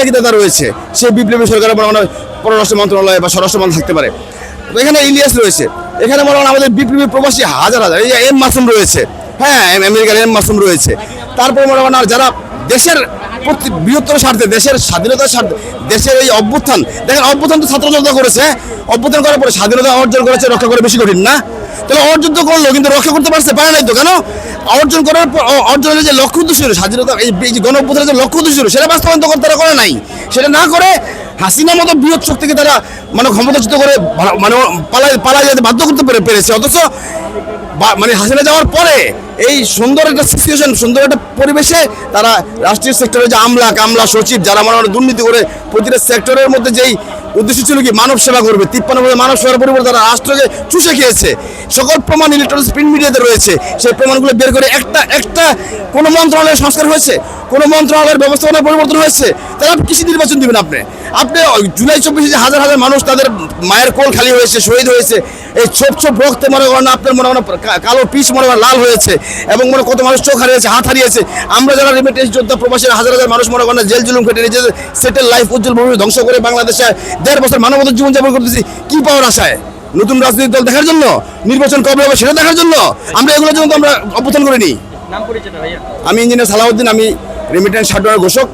নাকি রয়েছে? সে বিপ্লবী সরকারের মনে পররাষ্ট্র মন্ত্রণালয় বা স্বরাষ্ট্র মন্ত্রণালয় থাকতে পারে। তো এখানে ইলিয়াস রয়েছে। এখানে মনে আমাদের বিপ্লবী প্রবাসী হাজার হাজার। এই এম মাসুম রয়েছে। হ্যাঁ আমেরিকার এম মাসুম রয়েছে। তারপর মনে আর যারা দেশের প্রতি বৃহত্তর স্বার্থে, দেশের স্বাধীনতার স্বার্থে, দেশের এই অভ্যুত্থান দেখেন, অভ্যুত্থান তো ছাত্র করেছে হ্যাঁ? অভ্যুত্থান করার পরে স্বাধীনতা অর্জন করেছে, রক্ষা করে বেশি কঠিন, না? তাহলে অর্জন তো করল, কিন্তু রক্ষা করতে পারছে, পারে নাই তো, কেন? অর্জন করার পর অর্জনের যে লক্ষ্য উদ্দেশ্য ছিল স্বাধীনতা এই গণ যে লক্ষ্য উদ্দেশ্য ছিল, সেটা বাস্তবায়ন তখন তারা করে নাই। সেটা না করে হাসিনা মতো বৃহৎ শক্তিকে তারা মানে ক্ষমতাচ্যুত করে মানে পালাই পালাই যেতে বাধ্য করতে পেরে পেরেছে। অথচ মানে হাসিনা যাওয়ার পরে এই সুন্দর একটা সিচুয়েশন সুন্দর একটা পরিবেশে তারা রাষ্ট্রীয় সেক্টরে যে আমলা, কামলা সচিব যারা মনে দুর্নীতি করে প্রতিটা সেক্টরের মধ্যে যেই উদ্দেশ্য ছিল কি মানব সেবা করবে, তিপ্পান্ন বছর মানব সেবার পরিবর্তে তারা রাষ্ট্রকে চুষে খেয়েছে। সকল প্রমাণ ইলেকট্রনিক্স প্রিন্ট মিডিয়াতে রয়েছে। সেই প্রমাণগুলো বের করে একটা একটা কোনো মন্ত্রণালয়ের সংস্কার হয়েছে? কোনো মন্ত্রণালয়ের ব্যবস্থাপনার পরিবর্তন হয়েছে? তাহলে আপনি কৃষি নির্বাচন দিবেন আপনি। আপনি জুলাই চব্বিশে যে হাজার হাজার মানুষ তাদের মায়ের কোল খালি হয়েছে শহীদ হয়েছে এই ছোপ ছোপ রক্তে মনে করেন আপনার মনে করেন কালো পিচ মনে করেন লাল হয়েছে এবং মনে কত মানুষ চোখ হারিয়েছে হাত হারিয়েছে। আমরা যারা রেমিটেন্স যোদ্ধা প্রবাসীর হাজার হাজার মানুষ মনে করেন জেল জুলুম কেটে নিজেদের সেটেল লাইফ উজ্জ্বল ভবিষ্যৎ ধ্বংস করে বাংলাদেশে দেড় বছর মানবতার জীবনযাপন করতেছি কি পাওয়ার আশায়? নতুন রাজনৈতিক দল দেখার জন্য? নির্বাচন কবে হবে সেটা দেখার জন্য? আমরা এগুলোর জন্য তো আমরা অভ্যুত্থান করিনি। আমি ইঞ্জিনিয়ার সালাউদ্দিন আমি রেমিটেন্স হার্ডওয়্যার ঘোষক।